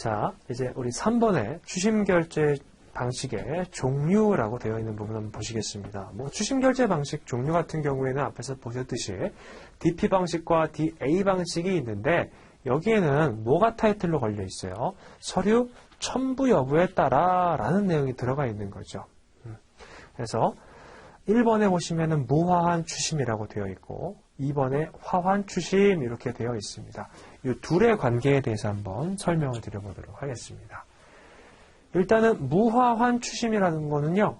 자, 이제 우리 3번에 추심결제 방식의 종류라고 되어 있는 부분 한번 보시겠습니다. 뭐 추심결제 방식 종류 같은 경우에는 앞에서 보셨듯이 DP 방식과 DA 방식이 있는데 여기에는 뭐가 타이틀로 걸려 있어요? 서류 첨부 여부에 따라 라는 내용이 들어가 있는 거죠. 음. 그래서 1번에 보시면은 무화한 추심이라고 되어 있고 2번에 화환 추심 이렇게 되어 있습니다. 이 둘의 관계에 대해서 한번 설명을 드려보도록 하겠습니다. 일단은 무화환 추심이라는 거는요.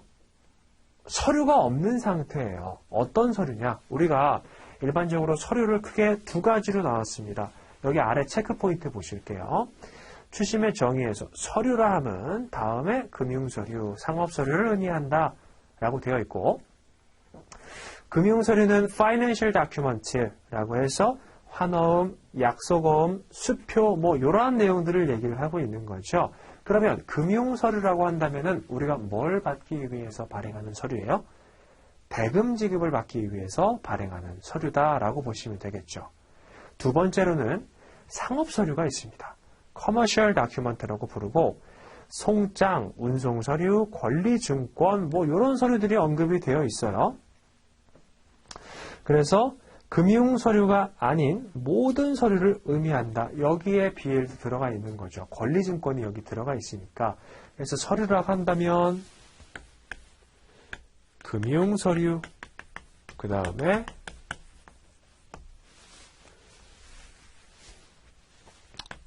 서류가 없는 상태예요. 어떤 서류냐? 우리가 일반적으로 서류를 크게 두 가지로 나눴습니다. 여기 아래 체크 포인트 보실게요. 추심의 정의에서 서류라 함은 다음에 금융서류, 상업서류를 의미한다 라고 되어 있고 금융서류는 financial document라고 해서 환어음, 약속어음, 수표 뭐 이러한 내용들을 얘기를 하고 있는 거죠. 그러면 금융서류라고 한다면은 우리가 뭘 받기 위해서 발행하는 서류예요? 대금 지급을 받기 위해서 발행하는 서류다라고 보시면 되겠죠. 두 번째로는 상업서류가 있습니다. 커머셜 다큐먼트라고 부르고 송장, 운송서류, 권리증권 뭐 이런 서류들이 언급이 되어 있어요. 그래서 금융 서류가 아닌 모든 서류를 의미한다. 여기에 BL도 들어가 있는 거죠. 권리증권이 여기 들어가 있으니까. 그래서 서류라고 한다면 금융 서류, 그 다음에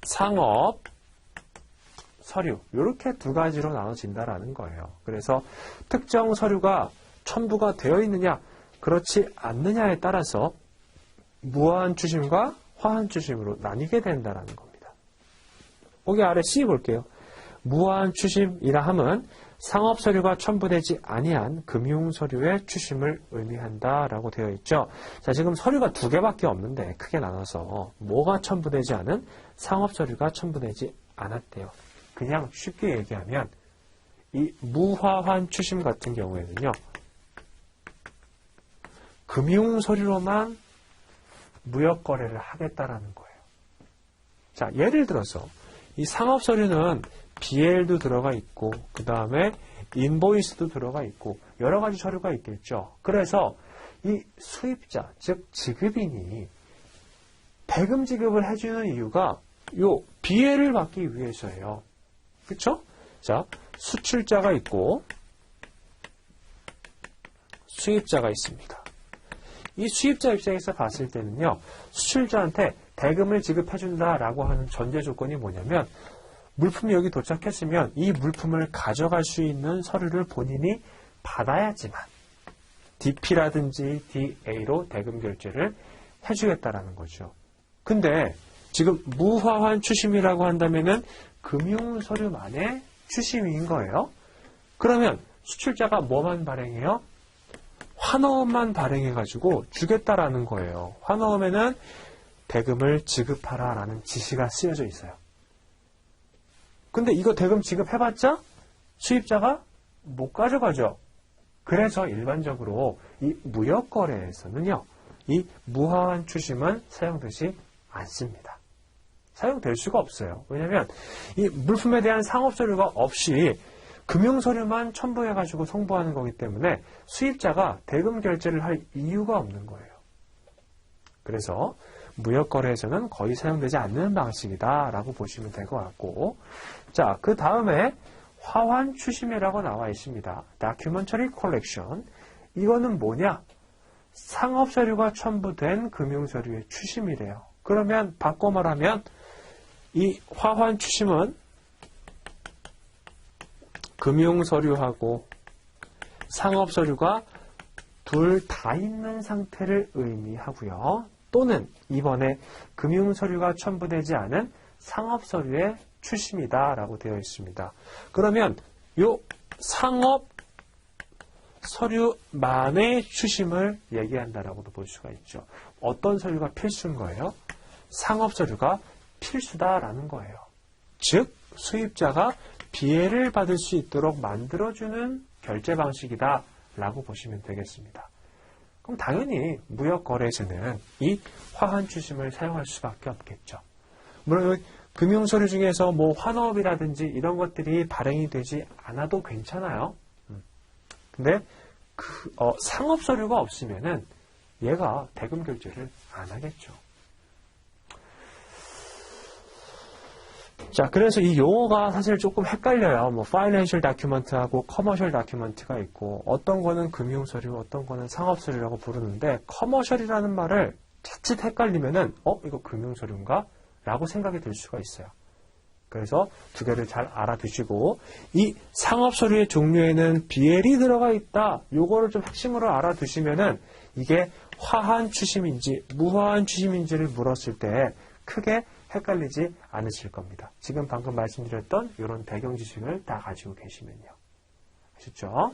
상업, 서류 이렇게 두 가지로 나눠진다라는 거예요. 그래서 특정 서류가 첨부가 되어 있느냐 그렇지 않느냐에 따라서 무한 추심과 화한 추심으로 나뉘게 된다라는 겁니다. 거기 아래 C 볼게요. 무한 추심이라 함은 상업 서류가 첨부되지 아니한 금융 서류의 추심을 의미한다라고 되어 있죠. 자, 지금 서류가 두 개밖에 없는데 크게 나눠서 뭐가 첨부되지 않은 상업 서류가 첨부되지 않았대요. 그냥 쉽게 얘기하면 이 무화환 추심 같은 경우에는요. 금융 서류로만 무역 거래를 하겠다라는 거예요. 자, 예를 들어서 이 상업 서류는 BL도 들어가 있고 그 다음에 인보이스도 들어가 있고 여러 가지 서류가 있겠죠. 그래서 이 수입자, 즉 지급인이 대금 지급을 해주는 이유가 요 BL을 받기 위해서예요. 그렇죠? 자, 수출자가 있고 수입자가 있습니다. 이 수입자 입장에서 봤을 때는요, 수출자한테 대금을 지급해준다라고 하는 전제 조건이 뭐냐면, 물품이 여기 도착했으면 이 물품을 가져갈 수 있는 서류를 본인이 받아야지만, DP라든지 DA로 대금 결제를 해주겠다라는 거죠. 근데 지금 무화환 추심이라고 한다면은 금융 서류만의 추심인 거예요. 그러면 수출자가 뭐만 발행해요? 환어음만 발행해가지고 주겠다라는 거예요. 환어음에는 대금을 지급하라라는 지시가 쓰여져 있어요. 근데 이거 대금 지급해봤자 수입자가 못 가져가죠. 그래서 일반적으로 이 무역 거래에서는요, 이 무화한 추심은 사용되지 않습니다. 사용될 수가 없어요. 왜냐하면 이 물품에 대한 상업서류가 없이 금융 서류만 첨부해가지고 송부하는 거기 때문에 수입자가 대금 결제를 할 이유가 없는 거예요. 그래서 무역 거래에서는 거의 사용되지 않는 방식이다라고 보시면 될 것 같고 자, 그 다음에 화환 추심이라고 나와 있습니다. Documentary Collection. 이거는 뭐냐? 상업 서류가 첨부된 금융 서류의 추심이래요. 그러면 바꿔 말하면 이 화환 추심은 금융 서류하고 상업 서류가 둘 다 있는 상태를 의미하고요. 또는 이번에 금융 서류가 첨부되지 않은 상업 서류의 출심이다라고 되어 있습니다. 그러면 요 상업 서류만의 추심을 얘기한다라고도 볼 수가 있죠. 어떤 서류가 필수인 거예요? 상업 서류가 필수다라는 거예요. 즉 수입자가 비해를 받을 수 있도록 만들어주는 결제 방식이다 라고 보시면 되겠습니다. 그럼 당연히 무역 거래에서는 이 화환 추심을 사용할 수밖에 없겠죠. 물론 금융 서류 중에서 뭐 환업이라든지 이런 것들이 발행이 되지 않아도 괜찮아요. 음. 근데 그 어, 상업 서류가 없으면은 얘가 대금 결제를 안 하겠죠. 자, 그래서 이 용어가 사실 조금 헷갈려요. 뭐, 파이낸셜 다큐먼트하고 커머셜 다큐먼트가 있고, 어떤 거는 금융서류, 어떤 거는 상업서류라고 부르는데, 커머셜이라는 말을 자칫 헷갈리면은, 어, 이거 금융서류인가? 라고 생각이 들 수가 있어요. 그래서 두 개를 잘 알아두시고, 이 상업서류의 종류에는 BL이 들어가 있다. 요거를 좀 핵심으로 알아두시면은, 이게 화한 추심인지, 무화한 추심인지를 물었을 때, 크게 헷갈리지 않으실 겁니다. 지금 방금 말씀드렸던 이런 배경 지식을 다 가지고 계시면요. 아셨죠?